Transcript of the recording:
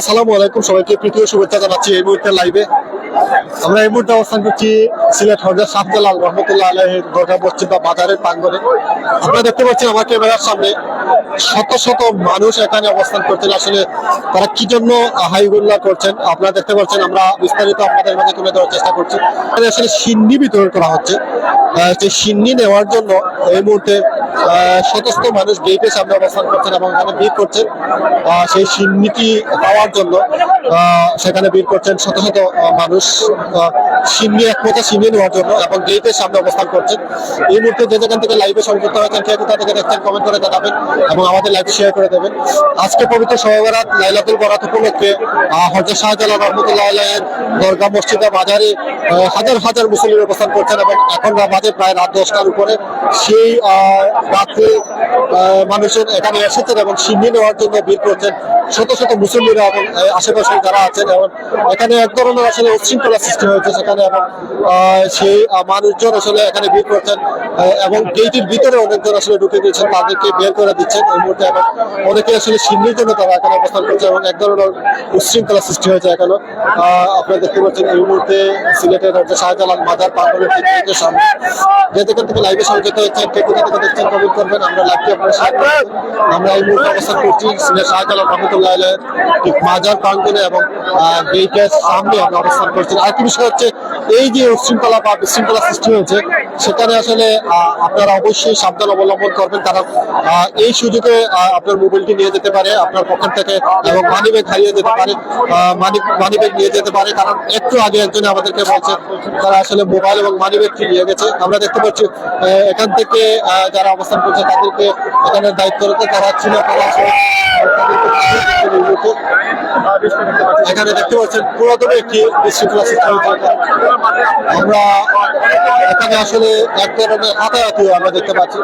আসসালামু আলাইকুম সবাইকে প্রীতীয় শুভেচ্ছা জানাচ্ছি এই মুহূর্তে লাইভে আমরা এই মুহূর্তে অবস্থান করছি সিলেট হজরত শাহজালাল রহমতুল্লাহ আলহের দরগা মসজিদ বা বাজারের প্রাঙ্গণে। আপনারা দেখতে পাচ্ছেন আমার ক্যামেরার সামনে শত শত মানুষ এখানে অবস্থান করছেন। আসলে তারা কি জন্য হাইগুল্লাহ করছেন? আপনারা দেখতে পাচ্ছেন, আমরা বিস্তারিত আপনাদের মাঝে তুলে ধরার চেষ্টা করছি। আসলে সিন্নি বিতরণ করা হচ্ছে। সেই সিন্নি নেওয়ার জন্য এই মুহূর্তে শতস্থ মানুষ গেটের সামনে অবস্থান করছেন এবং এখানে ভিড় করছেন। সেই সিন্নিটি পাওয়ার জন্য সেখানে ভিড় করছেন শত শত মানুষ। সিন্নি এক মোটা সিন্নি নেওয়ার জন্য এবং গেটের সামনে অবস্থান করছেন এই মুহূর্তে যে যেখান থেকে লাইভে সংযুক্ত হয়েছেন কে কোথা থেকে দেখছেন কমেন্ট করে জানাবেন এবং আমাদের লাইভ শেয়ার করে দেবেন। আজকে পবিত্র সহবরাত লাইলাতুল বরাত উপলক্ষে হজরত শাহজালাল রহমতুল্লাহ আলাইয়ের দরগা মসজিদে বাজারে হাজার হাজার মুসলিম অবস্থান করছেন এবং এখন বাজে প্রায় রাত দশটার উপরে সেই রাত্রে মানুষের এখানে এসেছেন এবং সিন্নি নেওয়ার জন্য ভিড় করছেন শত শত মুসলিমরা এবং আশেপাশে যারা আছেন এবং এখানে এক ধরনের আসলে উচ্ছৃঙ্খলা সৃষ্টি হয়েছে সেখানে এবং সেই মানুষজন আসলে এখানে ভিড় করছেন এবং গেটের ভিতরে অনেকজন আসলে ঢুকে দিয়েছেন তাদেরকে বের করে দিচ্ছেন এই মুহূর্তে এবং অনেকে আসলে সিন্নির জন্য তারা এখানে অবস্থান করছে এবং এক ধরনের উশৃঙ্খলা সৃষ্টি হয়েছে এখানে। আপনারা দেখতে পাচ্ছেন এই মুহূর্তে সিলেটের হচ্ছে শাহজালাল মাজার গেটের সামনে। যে যেখান থেকে লাইভে সংযুক্ত হচ্ছেন কে কোথা থেকে দেখছেন কমেন্ট করবেন, আমরা লাইভটি আপনারা করবেন আমরা এই মুহূর্তে অবস্থান করছি সিলেট শাহজালাল রহমতুল্লাহ ঠিক মাজার প্রাঙ্গণে এবং গেটের সামনে আমরা অবস্থান করছি। আর কি বিষয় হচ্ছে এই যে উচ্ছৃঙ্খলা বা বিশৃঙ্খলা সৃষ্টি হয়েছে সেখানে আসলে আপনারা অবশ্যই সাবধান অবলম্বন করবেন। আহ, এই সুযোগে আপনার মোবাইলটি নিয়ে যেতে পারে আপনার পকেট থেকে এবং মানি ব্যাগ হারিয়ে যেতে পারে মানি মানি ব্যাগ নিয়ে যেতে পারে। কারণ একটু আগে একজন আমাদেরকে বলছে তারা আসলে মোবাইল এবং মানি ব্যাগটি নিয়ে গেছে। আমরা দেখতে পাচ্ছি এখান থেকে যারা অবস্থান করছে তাদেরকে এখানে দায়িত্বরত তারা ছিল তারা আসলে এখানে দেখতে পাচ্ছেন পুরাতন একটি বিশৃঙ্খলা সৃষ্টি হয়েছে। আমরা এখানে আসলে এক ধরনের হাতাহাতিও আমরা দেখতে পাচ্ছি।